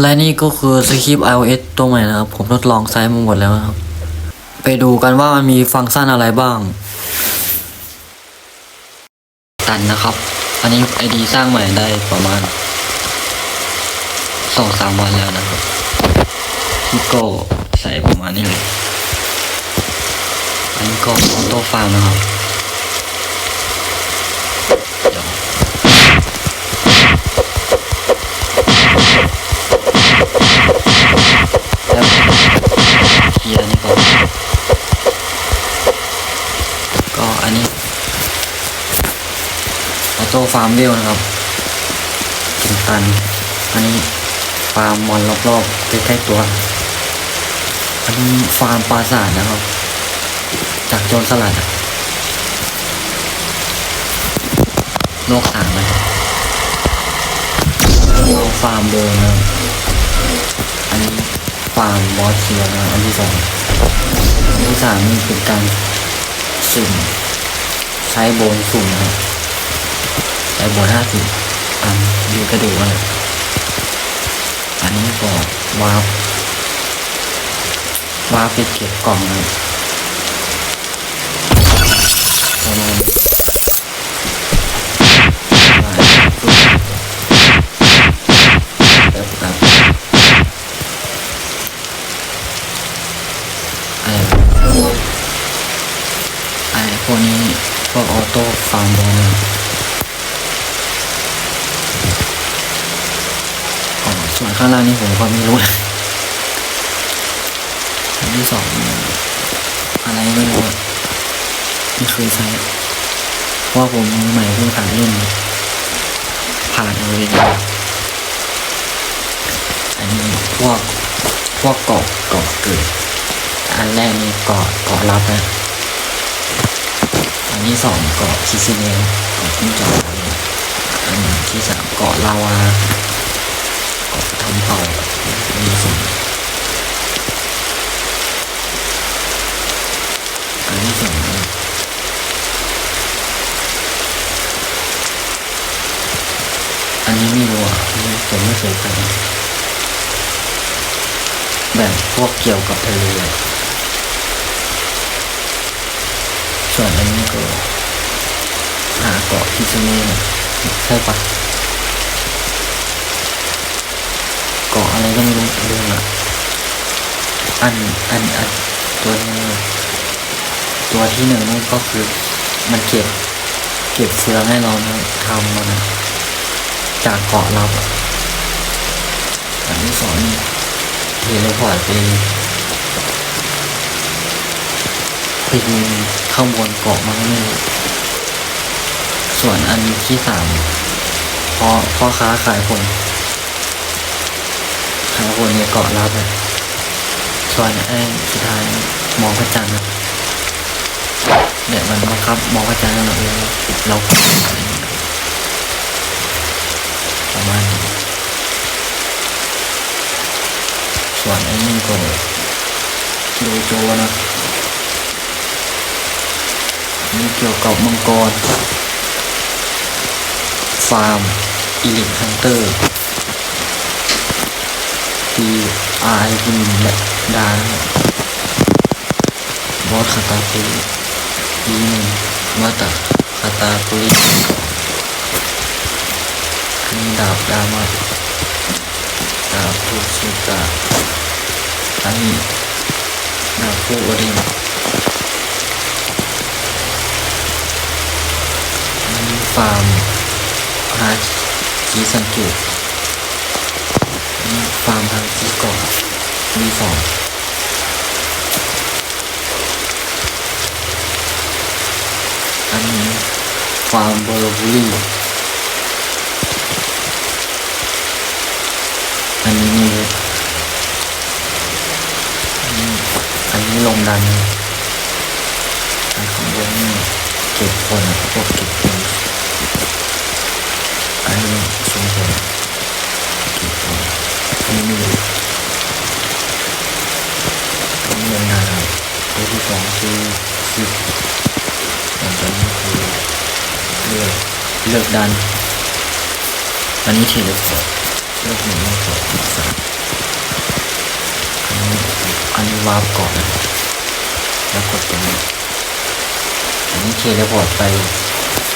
และนี่ก็คือสคริปต์ iOS ตัวใหม่นะครับ ผมทดลองใช้มาหมดแล้วครับ ไปดูกันว่ามันมีฟังก์ชันอะไรบ้าง ตันนะครับ อันนี้ไอดีสร้างใหม่ได้ประมาณสองสามวันแล้วนะครับที่ก็ใส่ประมาณนี้เลยอันนี้ก็ออโต้ฟาร์มนะครับ โต้ฟาร์มเวลนะครับกินตัน อันนี้ฟาร์มมอนรอบๆใกล้ๆตัว อันนี้ฟาร์มปราสาทนะครับ จากโจรสลัดอะโลกสามนะครับฟาร์มโบนะอันนี้ฟาร์มบอสเคียนะอันที่สองอันที่สามนี่เป็นการสุ่มใช้โบนสุ่มนะครับ ใช้โบนห้าสิบอันดูกระดูกอะไรอันนี้ก็วาร์ปวาร์ปไปเก็บกล่องนะครับประมาณไอะไรพวกนี้พวกออโต้ฟาร์มบอลอ๋อ ส่วนข้างล่างนี่ผมก็ไม่รู้นะอันที่สองอะไรไม่รู้อะไม่เคยใช้เพราะว่าผมมือใหม่เพิ่งผ่านเล่นผ่านเอาเองอันนี้พวกพวกเกาะเกาะเกิด อันแรกนี่เกาะเกาะรับนะอันที่สองเกาะคิซิเนลเกาะที่จอดอันที่สามเกาะลาวา การเป่าอันที่สี่อันที่สองอันนี้ไม่รู้อะผมไม่เคยไปแบบพวกเกี่ยวกับทะเลส่วนอันนี้ก็หาเกาะพิซเน่ใช่ปะ เกาะอะไรก็ไม่รู้เรื่องอะอันอันอันตัวนี้ตัวที่หนึ่งนี่ก็คือมันเก็บ เก็บเฟืองให้เราทำมันจากเกาะลับอะอันที่สองนี่เทเลพอร์ตไปไปยิงข้างบนเกาะมั้งไม่รู้ส่วนอันที่สามพอพ่อค้าขายคน ขายคนในเกาะลับอะส่วนไอ้สุดท้ายมองพระจันทร์อะเนี่ยมันบังคับมองพระจันทร์เราเองเราประมาณส่วนไอ้นี่ก็โดโจนะนี่เกี่ยวกับมังกร ฟาร์มอีลิทฮันเตอร์ ปีอาร์ไอพินและดานะครับบอสคาตาปุริปีหนึ่งมาตาคาตาปุริอันนี้ดาบดามาดาบพูชิกาอันนี้ดาบผู้อริมีฟาร์มฮาจีสันจุ ฟาร์มฮาจีเกาะมีสองอันนี้ฟาร์มบอร์บุรีอันนี้นี่อันนี้ลงดันอันของบนนี่เก็บคนพวกเก็บคนอันนี้สมผลเก็บคนอันนี้ ไม่รู้อันนี้ลงดันครับตัวที่สองคือสิบอันนี้คือเลือกเลือกดันอันนี้เทเลพอร์ตเลือกหนึ่งเลือกสองเลือกสามวาร์ปก่อนนะแล้วกดตรงนี้อันนี้เทเลพอร์ตไป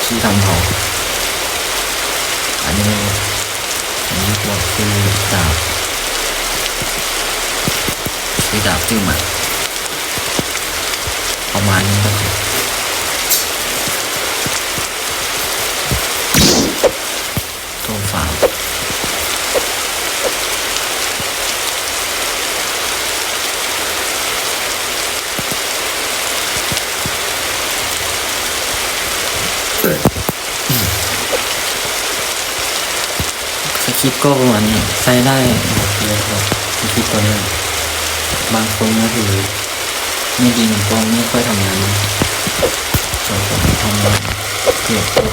ที่ทำเผาอันนี้อันนี้ก็คือดาบ คือดาบจิ้มอะประมาณนี้ก็คือตัวฝาสคริปต์ก็ประมาณนี้ใช้ได้หมดเลยครับสคริปต์ตัวนี้ บางคนก็คือไม่ดีมันก็ไม่ค่อยทำงานนะส่วนผมทำงานเกี่ยวกับ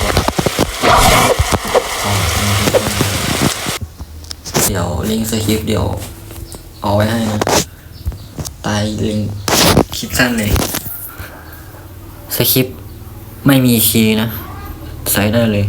อ๋อไม่ใช่คนงานเดี๋ยวลิงก์สคริปต์เดี๋ยวเอาไว้ให้นะตายลิงคลิปสั้นเลยสคริปต์ไม่มีคีย์นะ ใส่ได้เลย